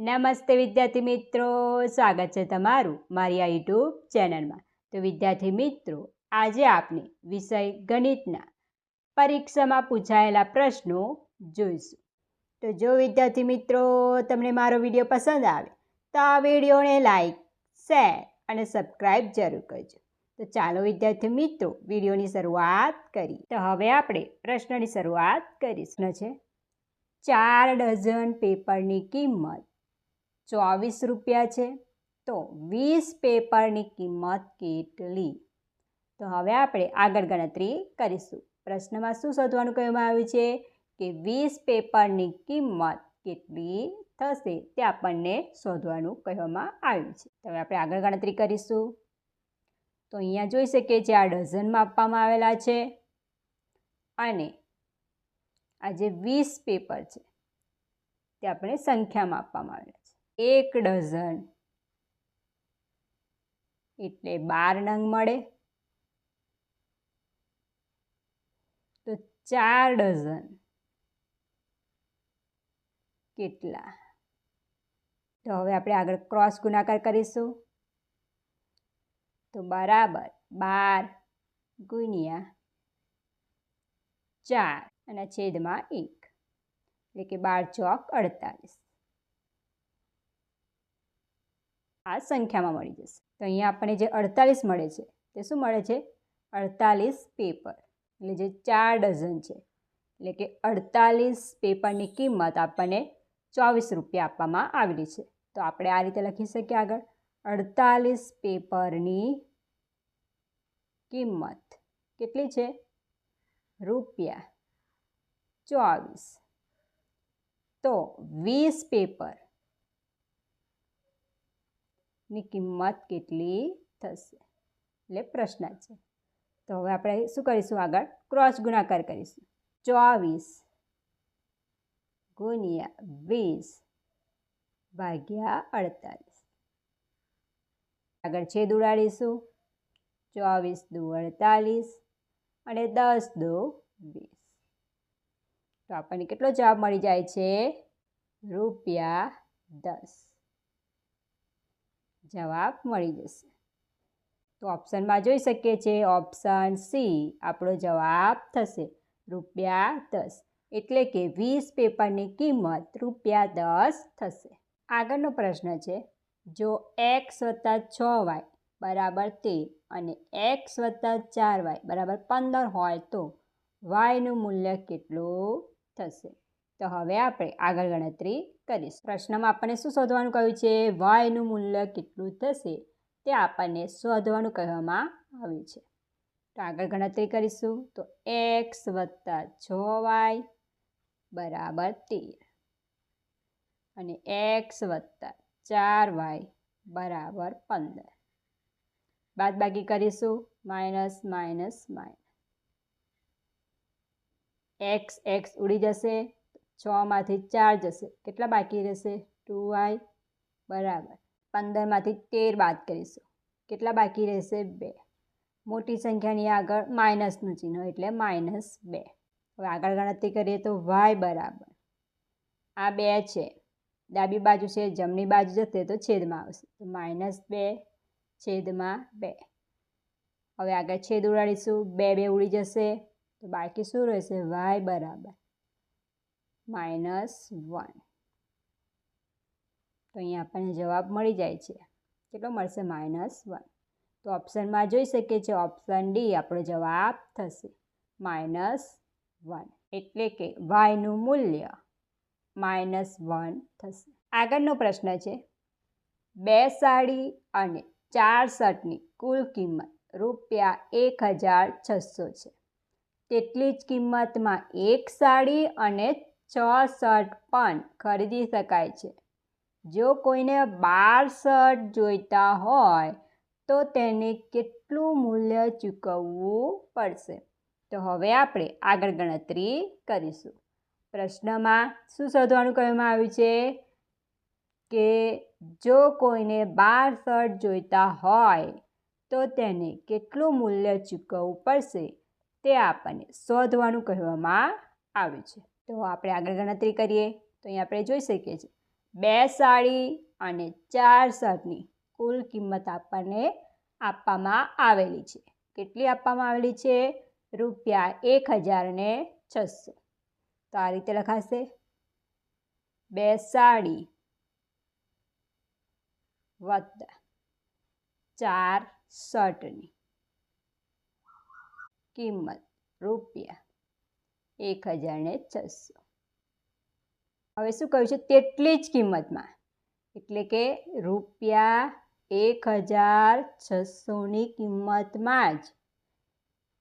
નમસ્તે વિદ્યાર્થી મિત્રો, સ્વાગત છે તમારું મારી આ યુટ્યુબ ચેનલમાં. તો વિદ્યાર્થી મિત્રો, આજે આપણે વિષય ગણિતના પરીક્ષામાં પૂછાયેલા પ્રશ્નો જોઈશું. તો જો વિદ્યાર્થી મિત્રો, તમને મારો વીડિયો પસંદ આવે, તો આ વિડીયોને લાઈક, શેર અને સબસ્ક્રાઈબ જરૂર કરજો. તો ચાલો વિદ્યાર્થી મિત્રો, વિડીયોની શરૂઆત કરી તો હવે આપણે પ્રશ્નની શરૂઆત કરીશું. છે, ચાર ડઝન પેપરની કિંમત ચોવીસ રૂપિયા છે. તો વીસ પેપરની કિંમત કેટલી? તો હવે આપણે આગળ ગણતરી કરીશું. પ્રશ્નમાં શું શોધવાનું કહેવામાં આવ્યું છે? કે વીસ પેપરની કિંમત કેટલી થશે તે આપણને શોધવાનું કહેવામાં આવ્યું છે. તો હવે આપણે આગળ ગણતરી કરીશું. તો અહીંયા જોઈ શકીએ છીએ આ ડઝનમાં આપવામાં આવેલા છે. અને આ જે વીસ પેપર છે તે આપણે સંખ્યામાં આપવામાં આવેલા એક ડઝન. એટલે બાર નંગ મળે. તો ચાર ડઝન. કેટલા? તો હવે આપણે આગળ ક્રોસ ગુણાકાર કરીશું. તો બરાબર બાર ગુણ્યા ચાર. અને છેદમાં એક. એટલે કે બાર ચોક અડતાલીસ. આ સંખ્યામાં મળી જશે. તો અહીંયા આપણને જે અડતાલીસ મળે છે, તે શું મળે છે? અડતાલીસ પેપર એટલે જે ચાર ડઝન છે. એટલે કે અડતાલીસ પેપરની કિંમત આપણને ચોવીસ રૂપિયા આપવામાં આવેલી છે. તો આપણે આ રીતે લખી શકીએ આગળ. અડતાલીસ પેપરની કિંમત કેટલી છે? રૂપિયા ચોવીસ. તો વીસ પેપર ની કિંમત કેટલી થશે? એટલે પ્રશ્ન છે. તો હવે આપણે શું કરીશું આગળ? ક્રોસ ગુણાકાર કરીશું. ચોવીસ ગુણ્યા વીસ ભાગ્યા અડતાલીસ. આગળ છેદ ઉડાડીશું. ચોવીસ દુ અડતાલીસ અને દસ દો વીસ. તો આપણને કેટલો જવાબ મળી જાય છે? રૂપિયા દસ. જવાબ મળી જશે. તો ઓપ્શનમાં જોઈ શકીએ છીએ ઓપ્શન સી આપણો જવાબ થશે, રૂપિયા દસ. એટલે કે વીસ પેપરની કિંમત રૂપિયા દસ થશે. આગળનો પ્રશ્ન છે, જો એક્સ વત્તા છ વાય બરાબર તેર અને એક્સ વત્તા ચાર વાય બરાબર પંદર હોય તો વાયનું મૂલ્ય કેટલું થશે? તો હવે આપણે આગળ ગણતરી કરીશું. પ્રશ્નમાં આપણને શું શોધવાનું કહ્યું છે? વાયનું મૂલ્ય કેટલું થશે? તે આપણને શોધવાનું કહેવામાં આવ્યું છે. તો આગળ ગણતરી કરીશું. તો એક્સ વત્તા છ વાય બરાબર તેર. અને એક્સ વત્તા ચાર વાય બરાબર પંદર. બાદ બાકી કરીશું. Minus minus minus. X X ઉડી જશે. છમાંથી ચાર જશે. કેટલા બાકી રહેશે? ટુ વાય બરાબર. પંદરમાંથી તેર બાદ કરીશું. કેટલા બાકી રહેશે? બે. મોટી સંખ્યાની આગળ માઇનસનું ચિહ્ન એટલે માઇનસ બે. હવે આગળ ગણતરી કરીએ તો વાય બરાબર. આ બે છે. ડાબી બાજુ છે, જમણી બાજુ જશે, તો છેદમાં આવશે. તો માઇનસ બે, છેદમાં બે. હવે આગળ છેદ ઉડાડીશું. બે બે ઉડી જશે. તો બાકી શું રહેશે? વાય બરાબર. Minus one. તો અહીંયા આપણને જવાબ મળી જાય છે. કેટલો મળશે? Minus one. તો ઓપ્શનમાં જોઈ શકીએ છીએ ઓપ્શન ડી આપણો જવાબ થશે. Minus one. એટલે કે વાયનું મૂલ્ય માઇનસ વન થશે. આગળનો પ્રશ્ન છે. બે સાડી અને ચાર શર્ટની કુલ કિંમત રૂપિયા એક હજાર છસો છે. તેટલી જ કિંમતમાં એક સાડી અને છ શર્ટ પણ ખરીદી શકાય છે. જો કોઈને બાર શર્ટ જોઈતા હોય, તો તેને કેટલું મૂલ્ય ચૂકવવું પડશે? તો હવે આપણે આગળ ગણતરી કરીશું. પ્રશ્નમાં શું શોધવાનું કહેવામાં આવ્યું છે? કે જો કોઈને બાર શર્ટ જોઈતા હોય, તો તેને કેટલું મૂલ્ય ચૂકવવું પડશે તે આપણને શોધવાનું કહેવામાં આવ્યું છે. તો આપણે આગળ ગણતરી કરીએ. તો અહીં આપણે જોઈ શકીએ છીએ. બે સાડી અને ચાર શર્ટની કુલ કિંમત આપણને આપવામાં આવેલી છે. કેટલી આપવામાં આવેલી છે? રૂપિયા એક હજાર ને છસો. તો આ રીતે લખાશે. બે સાડી વત્તા ચાર શર્ટની કિંમત રૂપિયા એક હજાર ને છસો. હવે શું કહ્યું છે? તેટલી જ કિંમતમાં. એટલે કે રૂપિયા એક હજાર છસોની કિંમતમાં જ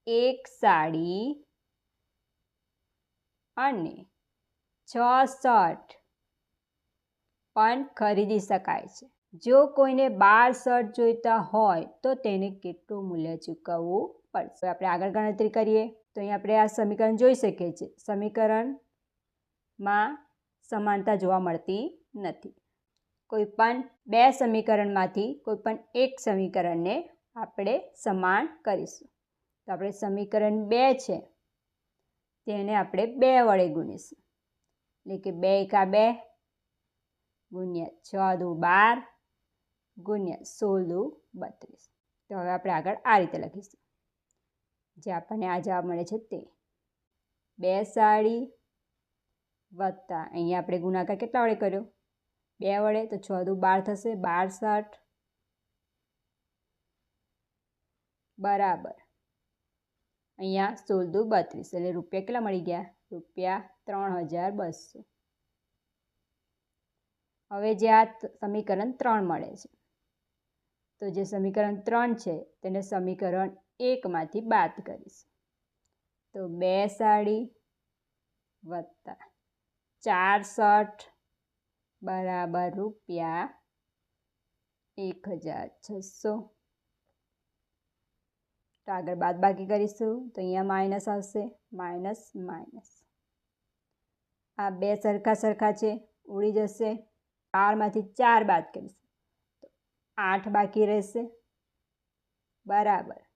એક સાડી અને છ શર્ટ પણ ખરીદી શકાય છે. જો કોઈને બાર શર્ટ જોઈતા હોય તો તેને કેટલું મૂલ્ય ચૂકવવું પડશે? આપણે આગળ ગણતરી કરીએ. તો અહીં આપણે આ સમીકરણ જોઈ શકીએ છીએ. સમીકરણમાં સમાનતા જોવા મળતી નથી. કોઈપણ બે સમીકરણમાંથી કોઈ પણ એક સમીકરણને આપણે સમાન કરીશું. તો આપણે સમીકરણ બે છે. તેને આપણે બે વડે ગુણીશું. એટલે કે બે એકા બે ગુણ્યા છ દુ બાર ગુણ્યા સોળ દુ બત્રીસ. તો હવે આપણે આગળ આ રીતે લખીશું. જે આપણને આ જવાબ મળે છે તે. બે સાડી વત્તા, અહીંયા આપણે ગુણાકાર કેટલા વડે કર્યો? બે વડે, તો છ દુ બાર થશે બાર સાઠ બરાબર. અહીંયા સોળ દુ બત્રીસ, એટલે રૂપિયા કેટલા મળી ગયા? રૂપિયા ત્રણ હજાર બસો. હવે જે આ સમીકરણ ત્રણ મળે છે. તો જે સમીકરણ ત્રણ છે, તેને સમીકરણ એકમાંથી બાદ કરીશ. તો બે સાડી વત્તા ચાર બરાબર રૂપિયા એક હજાર છસો. તો આગળ બાદ બાકી કરીશું. તો અહીંયા માઇનસ આવશે. Minus minus. આ બે સરખા સરખા છે. ઉડી જશે. બારમાંથી ચાર બાદ કરીશું. તો આઠ બાકી રહેશે. બરાબર.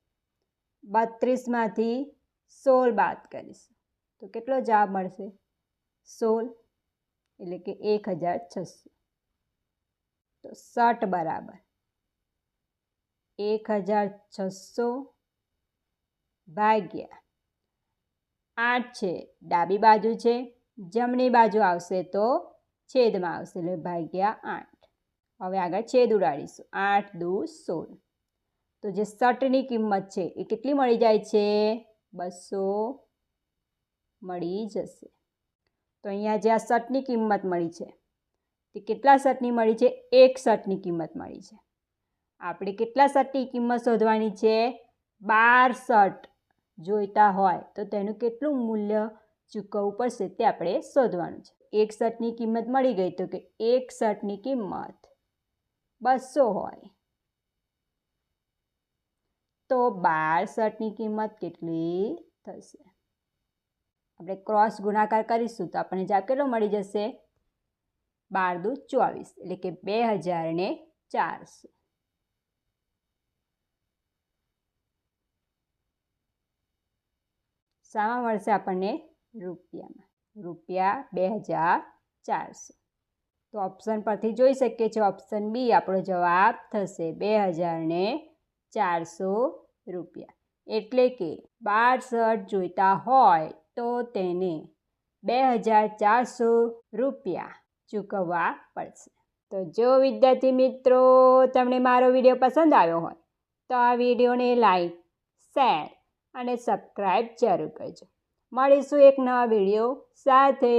બત્રીસમાંથી સોળ બાદ કરીશું. તો કેટલો જવાબ મળશે? સોળ એટલે કે એક હજાર છસો. તો સઠ બરાબર. એક હજાર છસો ભાગ્યા આઠ છે. ડાબી બાજુ છે. જમણી બાજુ આવશે તો છેદમાં આવશે એટલે ભાગ્યા આઠ. હવે આગળ છેદ ઉડાડીશું. આઠ દૂ સોળ. તો જે શર્ટની કિંમત છે એ કેટલી મળી જાય છે? બસો મળી જશે. તો અહીંયા જે આ શર્ટની કિંમત મળી છે, તે કેટલા શર્ટની મળી છે? એક શર્ટની કિંમત મળી છે. આપણે કેટલા શર્ટની કિંમત શોધવાની છે? બાર શર્ટ જોઈતા હોય તો તેનું કેટલું મૂલ્ય ચૂકવવું પડશે તે આપણે શોધવાનું છે. એક શર્ટની કિંમત મળી ગઈ તો કે એક શર્ટની કિંમત બસો હોય. તો શર્ટની કિંમત કેટલી થશે? આપણે ક્રોસ ગુણાકાર કરીશું તો આપણને જવાબ કેટલો મળી જશે? બાર દુ ચોવીસ, એટલે કે બે હજાર ને ચારસો. શામાં મળશે આપણને રૂપિયામાં. રૂપિયા બે હજાર ચારસો. તો ઓપ્શન પરથી જોઈ શકીએ છીએ. ઓપ્શન બી આપણો જવાબ થશે બે હજાર ચારસો રૂપિયા. એટલે કે બાર શર્ટ જોઈતા હોય તો તેને બે હજાર ચારસો રૂપિયા ચૂકવવા પડશે. તો જો વિદ્યાર્થી મિત્રો તમને મારો વીડિયો પસંદ આવ્યો હોય, તો આ વિડીયોને લાઈક, શેર અને સબસ્ક્રાઈબ જરૂર કરજો. મળીશું એક નવા વીડિયો સાથે.